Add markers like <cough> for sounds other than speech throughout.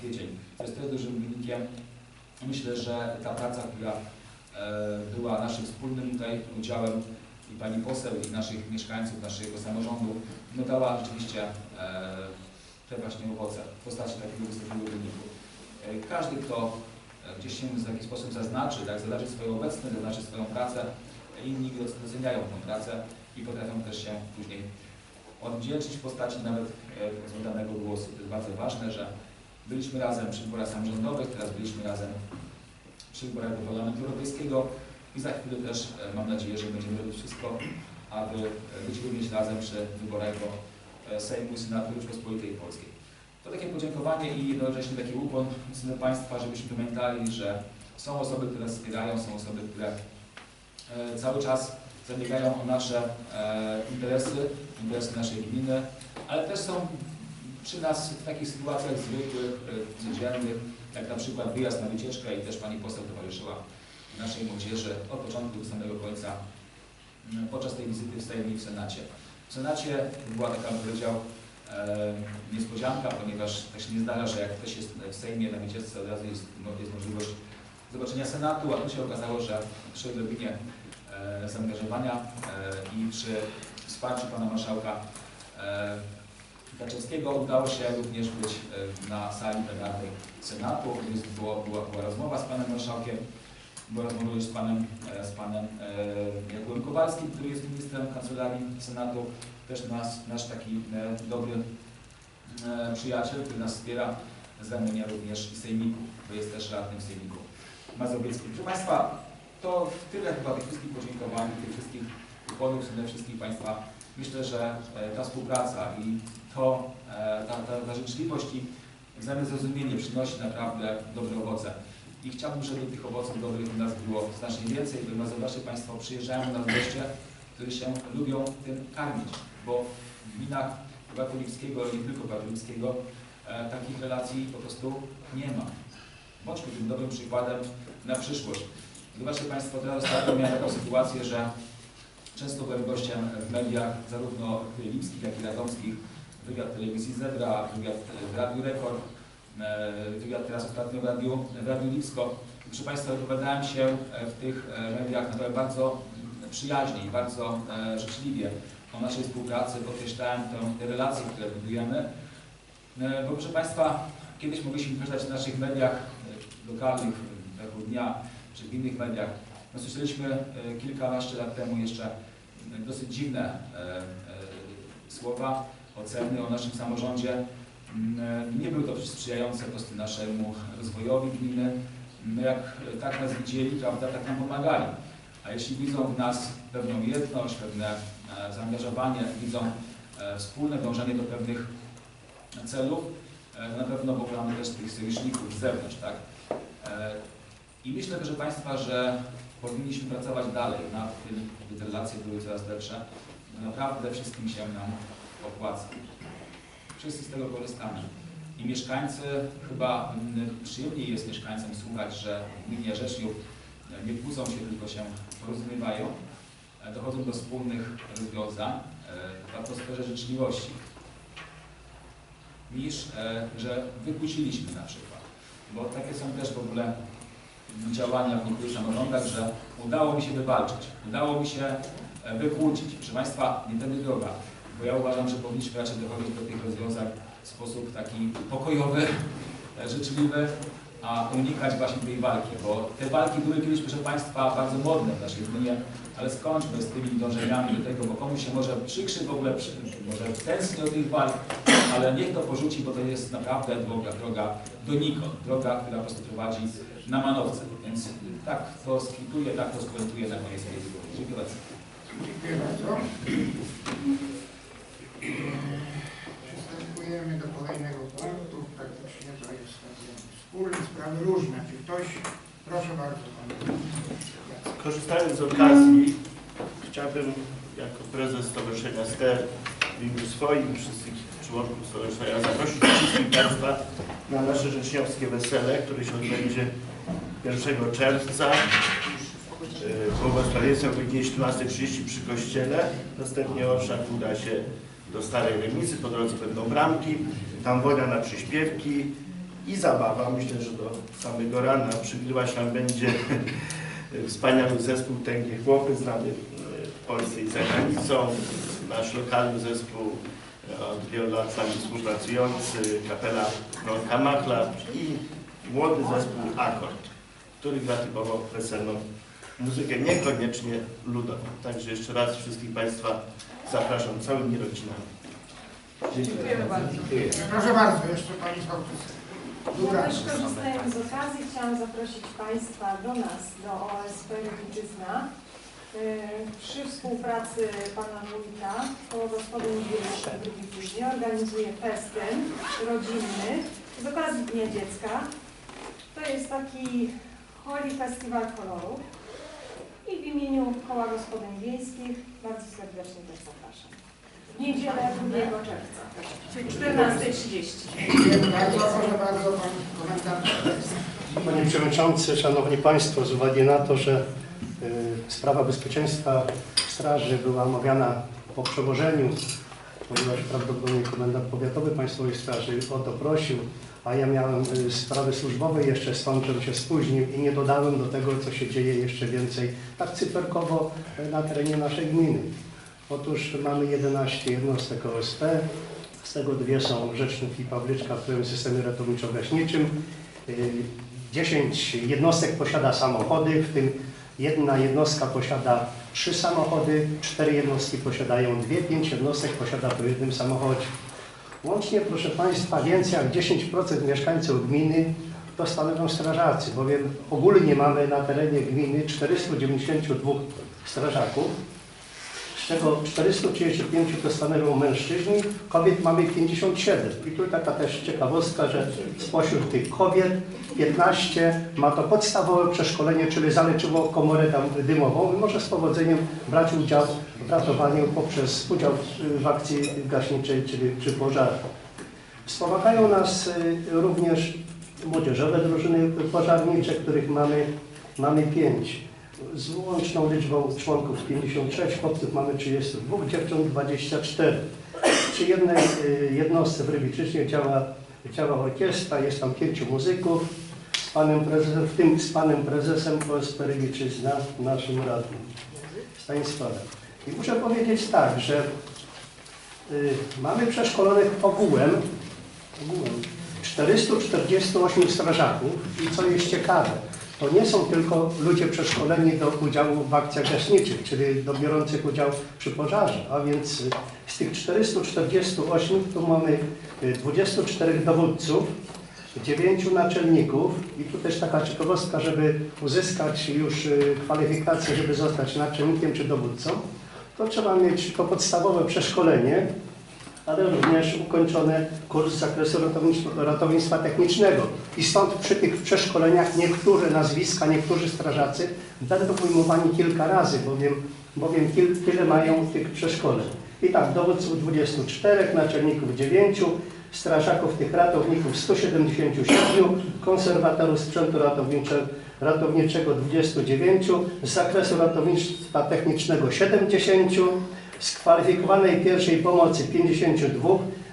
kwiecień. To jest też dużym wynikiem. Myślę, że ta praca, która e, była naszym wspólnym tutaj udziałem i pani poseł, i naszych mieszkańców, naszego samorządu, no dała rzeczywiście e, te właśnie owoce w postaci takiego wysokiego wyniku. E, Każdy, kto gdzieś się w jakiś sposób zaznaczy, tak, zaznaczy swoją obecność, zaznaczy swoją pracę, inni doceniają tę pracę i potrafią też się później odwdzięczyć w postaci nawet e, danego głosu. To jest bardzo ważne, że byliśmy razem przy wyborach samorządowych, teraz byliśmy razem przy wyborach do Parlamentu Europejskiego i za chwilę też e, mam nadzieję, że będziemy robić wszystko, aby e, być również razem przy wyborach do e, Sejmu i Senatu Rzeczpospolitej Polskiej. To takie podziękowanie i jednocześnie taki ukłon w Państwa, żebyśmy pamiętali, że są osoby, które wspierają, są osoby, które cały czas zabiegają o nasze interesy, interesy naszej gminy, ale też są przy nas w takich sytuacjach zwykłych, e, codziennych, jak na przykład wyjazd na wycieczkę i też Pani poseł towarzyszyła naszej młodzieży od początku do samego końca m, podczas tej wizyty w Sejmie i w Senacie. W Senacie była taka, bym powiedział, e, niespodzianka, ponieważ tak się nie zdarza, że jak ktoś jest w Sejmie na wycieczce, od razu jest, jest możliwość zobaczenia Senatu, a tu się okazało, że przy odrobinie e, zaangażowania e, i przy wsparciu Pana Marszałka Kaczewskiego udało się również być e, na sali plenarnej Senatu. Jest, była, była rozmowa z Panem Marszałkiem, była rozmowa z Panem, e, z panem e, Jakubem Kowalskim, który jest ministrem Kancelarii Senatu, też nas, nasz taki dobry przyjaciel, który nas wspiera z ramienia również i Sejmiku, bo jest też radnym w Sejmiku Mazowieckim. Proszę Państwa, to tyle chyba tych wszystkich podziękowań, tych wszystkich ukłonów przede wszystkich Państwa. Myślę, że e, ta współpraca i to, e, ta, ta, ta życzliwość i wzajemne zrozumienie przynosi naprawdę dobre owoce. I chciałbym, żeby tych owoców dobrych u nas było znacznie więcej, bo zobaczcie Państwo, przyjeżdżają do goście, którzy się lubią tym karmić, bo w gminach Katolickiego, ale nie tylko Katolickiego, e, takich relacji po prostu nie ma. Bądźmy tym dobrym przykładem na przyszłość. Zobaczcie Państwo, teraz ostatnio miałem taką sytuację, że często byłem gościem w mediach, zarówno lipskich, jak i radomskich, wywiad telewizji Zebra, wywiad w Radiu Rekord, e, wywiad teraz ostatnio w Radiu, w Radiu Lipsko. Proszę Państwa, wypowiadałem się w tych e, mediach naprawdę bardzo przyjaźnie i bardzo e, życzliwie o naszej współpracy, podkreślałem te relacje, które budujemy. Bo proszę Państwa, kiedyś mogliśmy przeczytać w naszych mediach lokalnych, tego dnia, czy w innych mediach, no słyszeliśmy e, kilkanaście lat temu jeszcze e, dosyć dziwne e, słowa, oceny o naszym samorządzie. Mm, Nie były to sprzyjające po prostu naszemu rozwojowi gminy. My jak tak nas widzieli, prawda, tak nam pomagali. A jeśli widzą w nas pewną jedność, pewne zaangażowanie, widzą wspólne dążenie do pewnych celów, na pewno powołamy też tych sojuszników z zewnątrz, tak? E, I myślę, proszę Państwa, że powinniśmy pracować dalej nad tym, by te relacje były coraz lepsze. Naprawdę wszystkim się nam opłaca. Wszyscy z tego korzystamy. I mieszkańcy, chyba mm, przyjemniej jest mieszkańcom słuchać, że w gminie Rzeszniów e, nie kłócą się, tylko się porozumiewają, e, dochodzą do wspólnych rozwiązań e, w atmosferze życzliwości, niż e, że wykłóciliśmy na przykład. Bo takie są też w ogóle działania w niektórych samorządach, że udało mi się wywalczyć, udało mi się e, wykłócić. Proszę Państwa, nie tędy droga, bo ja uważam, że powinniśmy raczej dochodzić do tych rozwiązań w sposób taki pokojowy, e, życzliwy, a unikać właśnie tej walki, bo te walki były kiedyś, proszę Państwa, bardzo modne w naszej gminie, ale skończmy z tymi dążeniami do tego, bo komuś się może przykrzy w ogóle, przy, może tęskni do tych walk, ale niech to porzuci, bo to jest naprawdę droga, droga donikąd, droga, która po prostu prowadzi na manowce. Więc tak to skituję, tak to skomentuję na koniec tej. Dziękuję bardzo. Dziękuję bardzo. Przystępujemy do kolejnego punktu. Praktycznie to jest wspólne sprawy różne. Czy ktoś, proszę bardzo. Korzystając z okazji, chciałbym jako prezes Stowarzyszenia STER w imieniu swoim wszystkich członków stowarzyszenia zaprosić wszystkich Państwa na nasze rzeczniowskie wesele, które się odbędzie 1 czerwca. Yy, Błogosławieństwo o godzinie 17.30 przy kościele. Następnie orszak uda się do Starej Remizy, po drodze będą bramki, tam woda na przyśpiewki i zabawa. Myślę, że do samego rana przygrywać nam będzie <laughs> wspaniały zespół Tęgie Chłopy, znany w Polsce i za granicą. Nasz lokalny zespół od wielu lat z nami współpracujący, kapela Bronka Machla i młody zespół Akord, który gra typowo weselną muzykę, niekoniecznie ludową. Także jeszcze raz wszystkich Państwa zapraszam całymi rodzinami. Dziękujemy bardzo. Proszę bardzo, jeszcze Pani Sołtys. Ja też korzystając z okazji chciałam zaprosić Państwa do nas, do OSP Rybiczyzna. Yy, Przy współpracy Pana Wójta koło gospodyń wiejskich w Rybiczyźnie organizuje festyn rodzinny z okazji Dnia Dziecka. To jest taki Holi Festiwal Kolorów i w imieniu Koła Gospodyń Wiejskich bardzo serdecznie też zapraszam. Niedzielę 2 czerwca, 14.30. Dziękuję bardzo, proszę bardzo, Pan Komendant. Panie Przewodniczący, Szanowni Państwo, z uwagi na to, że y, sprawa bezpieczeństwa Straży była omawiana po przełożeniu, ponieważ prawdopodobnie komendant powiatowy Państwowej Straży o to prosił, a ja miałem y, sprawy służbowe jeszcze stąd, żebym się spóźnił i nie dodałem do tego, co się dzieje jeszcze więcej, tak cyferkowo y, na terenie naszej gminy. Otóż mamy 11 jednostek OSP, z tego dwie są Rzecznik i Pawlyczka w którym systemie ratowniczo-gaśniczym. Y, 10 jednostek posiada samochody, w tym jedna jednostka posiada trzy samochody, cztery jednostki posiadają dwie, pięć jednostek posiada po jednym samochodzie. Łącznie, proszę Państwa, więcej jak 10% mieszkańców gminy to stanowią strażacy, bowiem ogólnie mamy na terenie gminy 492 strażaków, czego 435 to stanowią mężczyźni, kobiet mamy 57. I tu taka też ciekawostka, że spośród tych kobiet 15 ma to podstawowe przeszkolenie, czyli zaleczyło komorę tam dymową i może z powodzeniem brać udział w ratowaniu poprzez udział w akcji gaśniczej, czyli przy pożarach. Wspomagają nas y, również młodzieżowe drużyny pożarnicze, których mamy, mamy 5 z łączną liczbą członków 56, chłopców mamy 32, dziewcząt 24. Przy jednej y, jednostce w Rybiczycznie działa, działa orkiestra, jest tam pięciu muzyków, z panem prezesem, w tym z panem prezesem OSP Rybiczyzna, naszym radnym Stanisławem. I muszę powiedzieć tak, że y, mamy przeszkolonych ogółem, ogółem 448 strażaków i co jest ciekawe, to nie są tylko ludzie przeszkoleni do udziału w akcjach gaśniczych, czyli do biorących udział przy pożarze, a więc z tych 448 tu mamy y, 24 dowódców, 9 naczelników. I tu też taka ciekawostka, żeby uzyskać już y, kwalifikację, żeby zostać naczelnikiem czy dowódcą, to trzeba mieć to podstawowe przeszkolenie, ale również ukończony kurs z zakresu ratownictwa, technicznego. I stąd przy tych przeszkoleniach niektóre nazwiska, niektórzy strażacy będą ujmowani kilka razy, bowiem, bowiem tyle mają tych przeszkoleń. I tak, dowódców 24, naczelników 9, strażaków tych ratowników 177, konserwatorów sprzętu ratowniczego, ratowniczego 29, z zakresu ratownictwa technicznego 70, z kwalifikowanej pierwszej pomocy 52,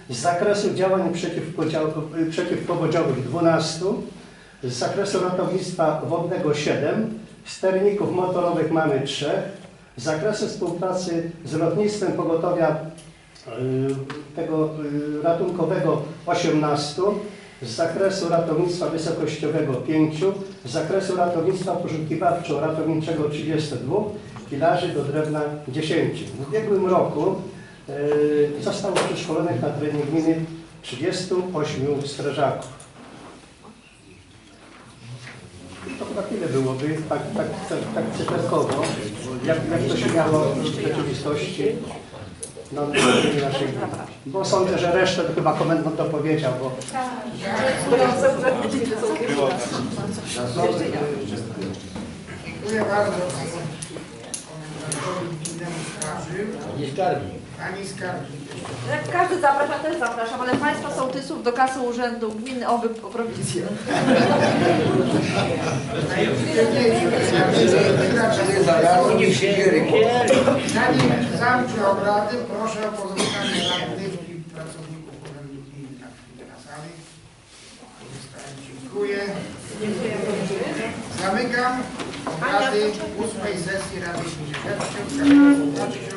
z zakresu działań przeciwpowodziowych 12, z zakresu ratownictwa wodnego 7, sterników motorowych mamy 3, z zakresu współpracy z lotnictwem pogotowia y, tego y, ratunkowego 18, z zakresu ratownictwa wysokościowego 5, z zakresu ratownictwa poszukiwawczo-ratowniczego 32, pilarzy do drewna 10. W ubiegłym roku y, zostało przeszkolonych na terenie gminy 38 strażaków. To chyba tyle byłoby, tak, tak, tak, tak cyferkowo, jak, jak to się miało w rzeczywistości na naszej gminy. Bo sądzę, że resztę to chyba komendant dopowiedział, bo Dziękuję bardzo Nie skarbi. Pani skargi. Jak każdy zaprasza, też zapraszam, ale Państwa sołtysów do kasy urzędu gminy oby o prowizję. Zanim zamknę obrady, proszę o pozostanie radnych i pracowników urzędu gminy na chwilę na sali. Dziękuję. Zamykam obrady ósmej sesji Rady Gminy Rzeczów